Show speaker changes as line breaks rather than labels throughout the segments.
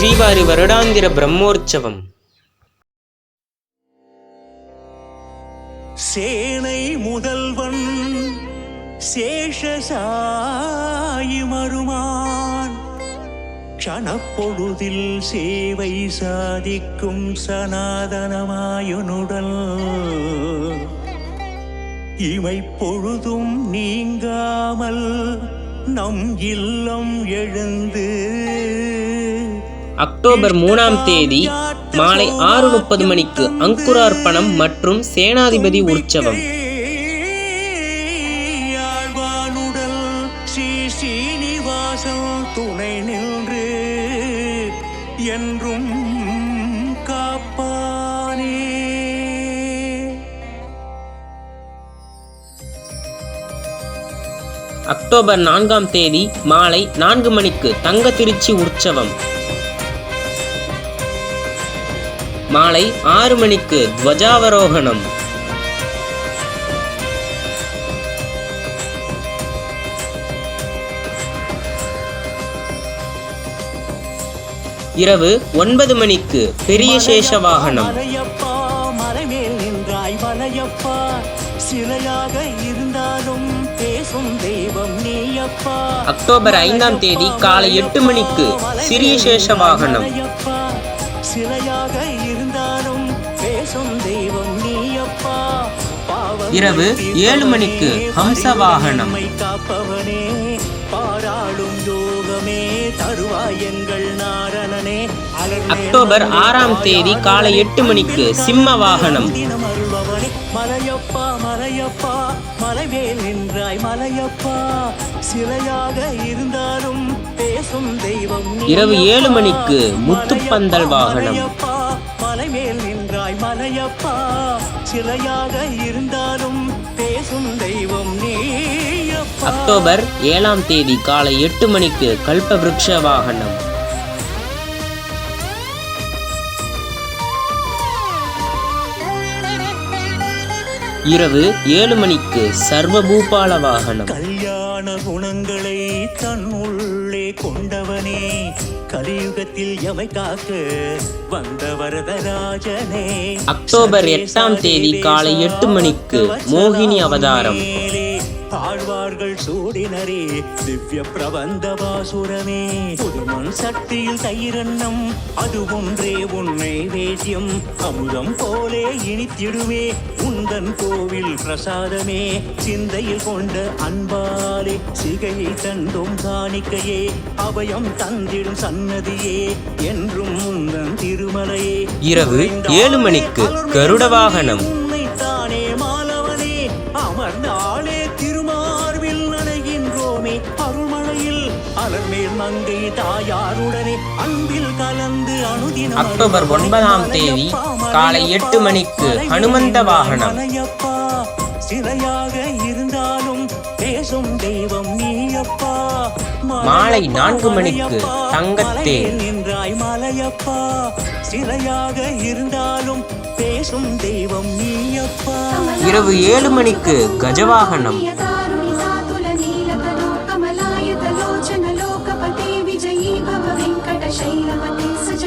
ஸ்ரீவாரி வருடாந்திர பிரம்மோற்சவம்.
சேனை முதல்வன் சேஷசாயி மருமான். கணப்பொழுதில் சேவை சாதிக்கும் சனாதனமாயுனுடல். இமைப்பொழுதும் நீங்காமல் நம் இல்லம் எழுந்து
அக்டோபர் மூணாம் தேதி மாலை ஆறு முப்பது மணிக்கு அங்குரார்ப்பணம் மற்றும் சேனாதிபதி உற்சவம்.
துணை நின்று என்றும் காப்பானே.
அக்டோபர் நான்காம் தேதி மாலை நான்கு மணிக்கு தங்க திருச்சி உற்சவம். மாலை ஆறு மணிக்கு துவஜாவரோகணம் இரவு ஒன்பது மணிக்கு பெரிய சேஷ வாகனம். அக்டோபர் ஐந்தாம் தேதி காலை எட்டு மணிக்கு சிறிய சேஷ வாகனம்.
சிலையாக இருந்தாலும் பேசும் தெய்வம் நீயப்பா. பாவம்
இரவு ஏழு மணிக்கு ஹம்ச வாகனம்.
காப்பவனே பாராளும் யோகமே தருவாய் எங்கள் நாரணனே.
அக்டோபர் ஆறாம் தேதி காலை எட்டு மணிக்கு சிம்ம வாகனம்.
மலையப்பா மலையப்பா மலைவேல் நின்றாய் மலையப்பா. சிலையாக நீ
இரவு ஏழு. மணிக்கு முத்துப்பந்தல் வாகனம்.
மலைமேல் நின்றாய் மலையப்பா சிலையாக இருந்தாலும் பேசும் தெய்வம் நீயப்பா
அக்டோபர் ஏழாம் தேதி காலை எட்டு மணிக்கு கல்பவ்ருக்ஷ வாகனம் இரவு ஏழு மணிக்கு சர்வபூபால வாகனம்.
கல்யாண குணங்களை தன்னுள்ளே கொண்டவனே கலியுகத்தில் எமை காக்க வந்த வரதராஜனே
அக்டோபர் எட்டாம் தேதி காலை எட்டு மணிக்கு மோகினி அவதாரம்.
ஆழ்வார்கள் சூடினரே திவ்ய பிரபந்த பாசுரமே. சட்டியில் தயிரன்னம் அது ஒன்றே உன்னை வேத்தியம் அமுதம் போலே இனித்திடுமே உந்தன் கோவில் பிரசாதமே. சிந்தையில் கொண்ட அன்பாலே சிகையை தந்தோம் காணிக்கையே. அபயம் தந்திடும் சன்னதியே என்றும் உந்தன் திருமலையே.
இரவு ஏழு மணிக்கு கருட வாகனம்
உன்னைத்தானே மங்கை தாயாருடனே அன்பில் கலந்து அனுதினம்
அக்டோபர். ஒன்பதாம் தேதி காலை எட்டு மணிக்கு ஹனுமந்த வாகனம்.
சிலையாக இருந்தாலும் பேசும் தெய்வம் நீயப்பா
மாலை நான்கு மணிக்கு.
மலையில் நின்றாய் மலையப்பா சிலையாக இருந்தாலும் பேசும் தெய்வம் நீயப்பா
இரவு ஏழு மணிக்கு கஜவாகனம்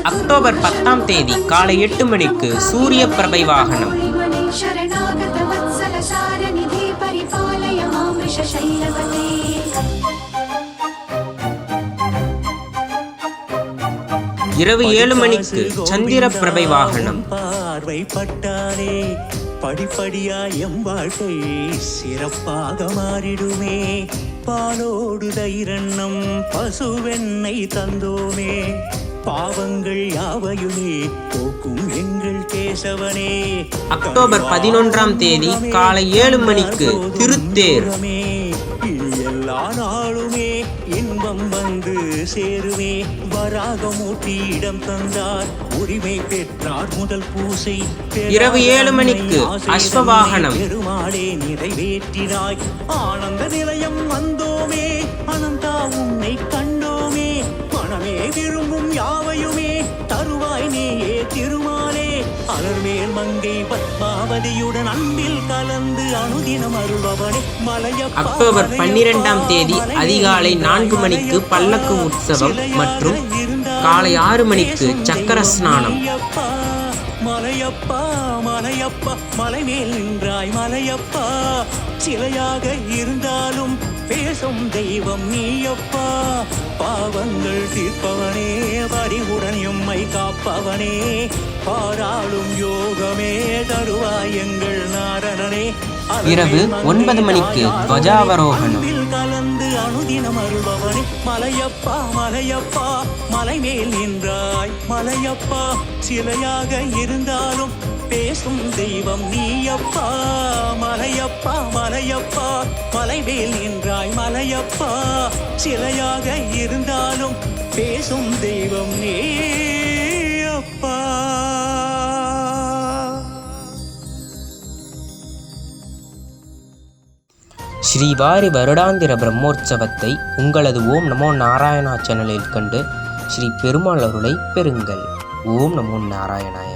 அக்டோபர் பத்தாம் தேதி காலை எட்டு மணிக்கு சூரிய பிரபை வாகனம். இரவு ஏழு மணிக்கு சந்திர பிரபை வாகனம்.
பார்வைப்பட்டாரே படிப்படியா எம் வாழ்க்கை சிறப்பாக மாறிடுமே. பாலோடு தைரண்ணம் பசுவெண்ணை தந்தோமே. பாவங்கள் யாவையுமே போக்கும் எங்கள் கேசவனே.
அக்டோபர் பதினொன்றாம் தேதி காலை ஏழு மணிக்கு திருத்தேர்.
எல்லா நாளுமே இன்பம் வந்து சேருமே. வராகமூர்த்தி இடம் தந்தார். உரிமை பெற்றார் முதல் பூசை.
இரவு ஏழு மணிக்கு அஸ்வவாகனம்.
பெருமாளே நிறைவேற்றினாய். ஆனந்த நிலையம் வந்தோமே. அனந்தா உன்னை கண்டோமே. மனமே விரும்பும் யாவையுமே. தருவாய் நீயே திருமாலே. அலர்மேல் மங்கை பத்மாவதியுடன் அன்பில் கலந்து அனுதினம் அருள்பவனே. மலையப்பா
அக்டோபர் பன்னிரெண்டாம் தேதி அதிகாலை நான்கு மணிக்கு பல்லக்கு உற்சவம் மற்றும் காலை ஆறு மணிக்கு சக்கர ஸ்நானம்.
மலையப்பா மலையப்பா மலையப்பா மலைமேல் நின்றாய் மலையப்பா. சிலையாக இருந்தாலும் பேசும் தெய்வம் நீயப்பா. பாவங்கள் தீர்ப்பவனே பரிவுடன் எம்மை காப்பவனே. பாராளும் யோகமே தருவாய் எங்கள் நாரணனே.
இரவு ஒன்பது மணிக்கு துவஜாவரோகணம்
அனுதினம் அருள்பவனே. மலையப்பா மலையப்பா மலை மேல் நின்றாய். மலையப்பா சிலையாக இருந்தாலும் பேசும் தெய்வம் நீயப்பா. மலையப்பா மலையப்பா மலை மேல் நின்றாய். மலையப்பா சிலையாக இருந்தாலும் பேசும் தெய்வம் நீ
ஸ்ரீவாரி வருடாந்திர பிரம்மோற்சவத்தை உங்களது ஓம் நமோ நாராயணா சேனலில் கண்டு ஸ்ரீ பெருமாள் அருளை பெறுங்கள். ஓம் நமோ நாராயணாய